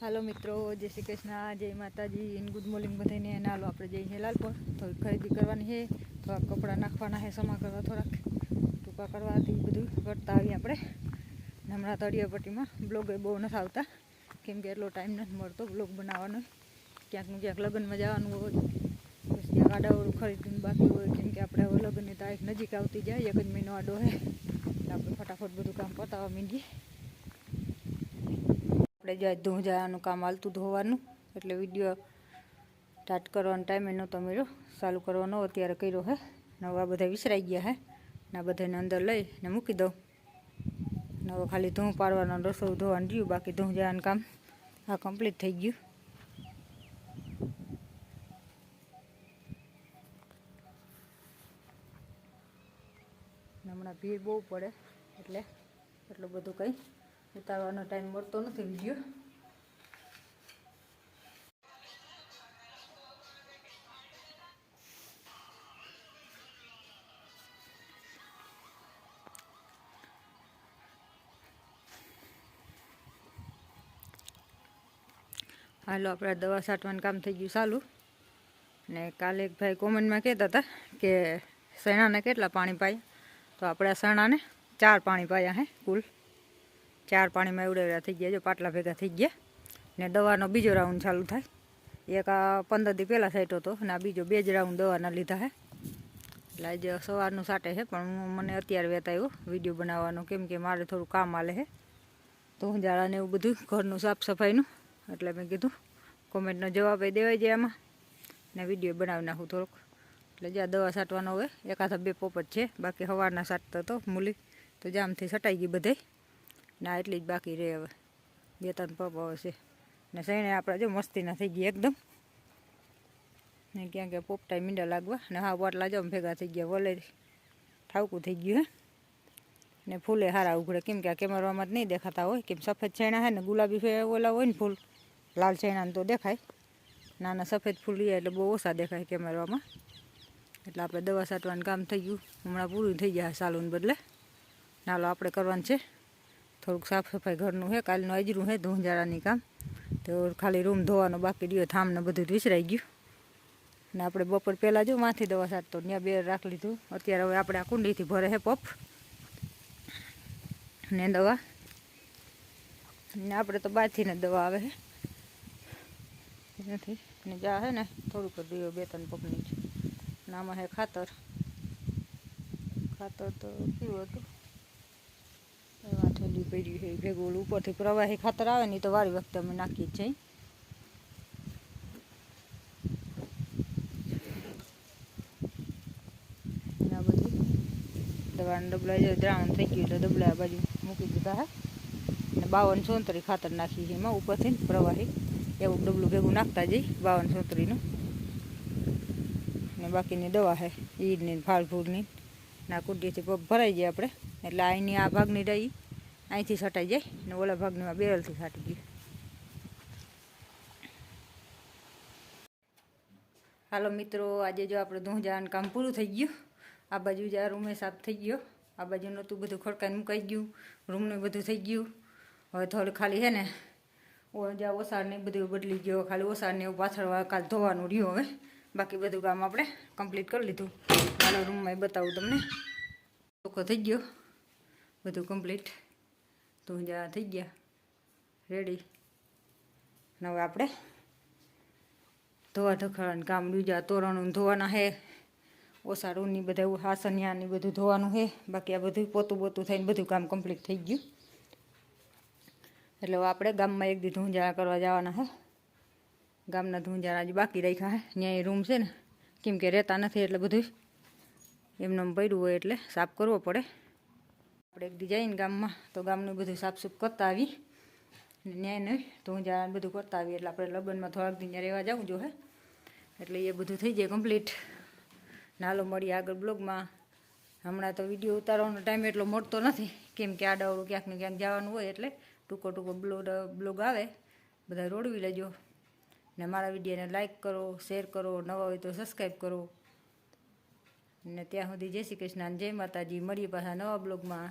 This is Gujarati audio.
હાલો મિત્રો, જય શ્રી કૃષ્ણ, જય માતાજી ઇન ગુડ મોર્નિંગ બધાને. અને હાલો આપણે જઈએ છીએ લાલપોર. થોડીક ખરીદી કરવાની છે, થોડાક કપડાં નાખવાના છે, સમા કરવા થોડાક, ટૂંકા કરવાથી બધું કરતા આવીએ આપણે. હમણાં તળિયાપટ્ટીમાં બ્લોગ બહુ નથી આવતા, કેમ કે એટલો ટાઈમ નથી મળતો બ્લોગ બનાવવાનો. ક્યાંક ક્યાંક લગ્નમાં જવાનું હોય, પછી આડાવડું ખરીદીને બાકી હોય, કેમ કે આપણે હવે લગ્નની તારીખ નજીક આવતી જાય, એક જ મહિનો આડો હોય એટલે આપણે ફટાફટ બધું કામ પતાવવા માંડીએ. આપણે જાય ધોં જવાનું કામ હાલતું ધોવાનું એટલે વીડિયો સ્ટાર્ટ કરવાનો ટાઈમે તો મળ્યો ચાલુ કરવાનો. અત્યારે કર્યો હે. નવા બધા વિસરાઈ ગયા હે. ને બધાને અંદર લઈ ને મૂકી દઉં. નવો ખાલી ધૂં પાડવાનો રસોઈ ધોવાનું રહ્યું. બાકી ધોં જવાનું કામ આ કમ્પ્લીટ થઈ ગયું. હમણાં ભીડ બહુ પડે. એટલે એટલું બધું કંઈ ઉતારવાનો ટાઈમ મળતો નથી વીડિયો હાલો, આપણે દવા છાંટવાનું કામ થઈ ગયું ચાલુ. ને કાલે એક ભાઈ કોમેન્ટમાં કહેતા હતા કે સણાને કેટલા પાણી પાયા? તો આપણે આ સણાને ચાર પાણી પાયા હે, કુલ. ચાર પાણીમાં એવડેવડા થઈ ગયા, જો પાટલા ભેગા થઈ ગયા. ને દવાનો બીજો રાઉન્ડ ચાલુ થાય. એક પંદર દી પહેલાં સાઈટો હતો અને આ બીજો બે જ રાઉન્ડ દવાના લીધા હે. એટલે આજે સવારનું સાટે છે પણ હું મને અત્યારે વહેતા આવ્યો વીડિયો બનાવવાનો, કેમ કે મારે થોડું કામ આલે છે તો હું જાળાને એવું બધું ઘરનું સાફ સફાઈનું, એટલે મેં કીધું કોમેન્ટનો જવાબ એ દેવાય જાય આમાં. ને વીડિયો બનાવી નાખું થોડોક. એટલે જ્યાં દવા છાંટવાનો હોય, એકાથા બે પોપટ છે, બાકી સવારના છાંટતો તો મૂલી, તો જામથી છટાઈ ગઈ બધે ના એટલી જ બાકી રહે હવે. બે ત્રણ પપ હવે છે ને સૈણે આપણે જો મસ્તીના થઈ ગઈ એકદમ. ને ક્યાં ક્યાં પોપટાય મીંડા લાગવા. ને હા પાટલા જો ભેગા થઈ ગયા, વલે ઠાવકું થઈ ગયું, હે. ને ફૂલે હારા ઉઘડે. કેમ કે આ કેમેરામાં જ નહીં દેખાતા હોય. કેમ સફેદ છેણા હે ને, ગુલાબી ફે ઓલા હોય ને ફૂલ. લાલ છેણાને તો દેખાય. નાના સફેદ ફૂલ રહ્યા એટલે બહુ ઓછા દેખાય કેમેરામાં. એટલે આપણે દવા છાંટવાનું કામ થઈ ગયું. હમણાં પૂરું થઈ ગયા સાલુન બદલે. નાલો આપણે કરવાનું છે. થોડુંક સાફ સફાઈ ઘરનું છે કાલનું અજરું છે ધોંજારાની કામ. તો ખાલી રૂમ ધોવાનો બાકી રહ્યો થામને બધું વિસરાઈ ગયું. ને આપણે બપોર પહેલાં જો માથી દવા છાંટતો ત્યાં બે રાખી લીધું. અત્યારે હવે આપણે આ કુંડીથી ભરે છે પપ ને દવા. ને આપણે તો બહારથી ને દવા આવે છે નથી ને જા હે ને, થોડુંક દીવો બે ત્રણ પપની છે ને હે ખાતર. ખાતર તો કેવું હતું. એમાં થેલી પડી છે, ભેગું ઉપરથી પ્રવાહી ખાતર આવે ને તો વારી વખતે અમે નાખીએ છીએ. દવાનું ડબલા દ્રાવણ થઈ ગયું એટલે ડબલા બાજુ મૂકી દીધા હે ને બાવન સોંતરી ખાતર નાખી છે એમાં ઉપરથી પ્રવાહી. એવું ડબલું ભેગું નાખતા જઈ બાવન સોંતરીનું. ને બાકીની દવા છે, ઈડની ફાળ ફૂલની ના કુંડીથી પગ ભરાઈ જાય આપણે. એટલે અહીંની આ ભાગની રહી. અહીંથી છટાઈ જાય ને ઓલા ભાગની બેરલથી છાંટી ગયું. હાલો મિત્રો, આજે જો આપણે જવાનું કામ પૂરું થઈ ગયું, આ બાજુ જ્યાં રૂમે સાફ થઈ ગયો, આ બાજુ નહોતું, બધું ખડકાઈને મુકાઈ ગયું, રૂમનું બધું થઈ ગયું. હવે થોડું ખાલી છે ને જ્યાં ઓસારને બધું બદલી ગયો, ખાલી ઓસારને એવું પાછળ કાલ ધોવાનું રહ્યું હવે. બાકી બધું કામ આપણે કમ્પ્લીટ કરી લીધું. મારા રૂમમાં બતાવું તમને. ચોખ્ખો થઈ ગયો. બધું કમ્પ્લીટ તો જ્યાં થઈ ગયા. રેડી ને હવે આપણે ધોવા ધખાવાનું કામ બીજા તોરણું ધોવાના હે. ઓસાડુંની બધા હાસનિયાની બધું ધોવાનું હે. બાકી આ બધું પોતું પોતું થઈને બધું કામ કમ્પ્લીટ થઈ ગયું. એટલે આપણે ગામમાં એક દી ધૂંજારા કરવા જવાના હે. ગામના ધૂંજારા હજી બાકી રાખ્યા હે. ત્યાં રૂમ છે ને. કેમ કે રહેતા નથી એટલે બધું. એમને પડ્યું હોય એટલે સાફ કરવો પડે. આપણે એક જઈને ગામમાં, તો ગામનું બધું સાફસૂફ કરતા આવી. ને ન્યાય નહીં, તો હું જ્યાં બધું કરતા આવી, એટલે આપણે લગ્નમાં થોડાક દિન રહેવા જવું જોઈએ એટલે એ બધું થઈ જાય કમ્પ્લીટ નાલો મળીએ આગળ બ્લોગમાં. હમણાં તો વીડિયો ઉતારવાનો ટાઈમ એટલો મળતો નથી. કેમ કે આડાવડું ક્યાંક ને ક્યાંક જવાનું હોય એટલે ટૂંકો ટૂંકો બ્લોગ બ્લોગ આવે. બધા રોડવી લેજો. ને મારા વિડીયોને લાઇક કરો શેર કરો, નવા હોય તો સબસ્ક્રાઈબ કરો. ને ત્યાં સુધી જય શ્રી કૃષ્ણ જય માતાજી. મળીએ પાછા નવા બ્લોગમાં.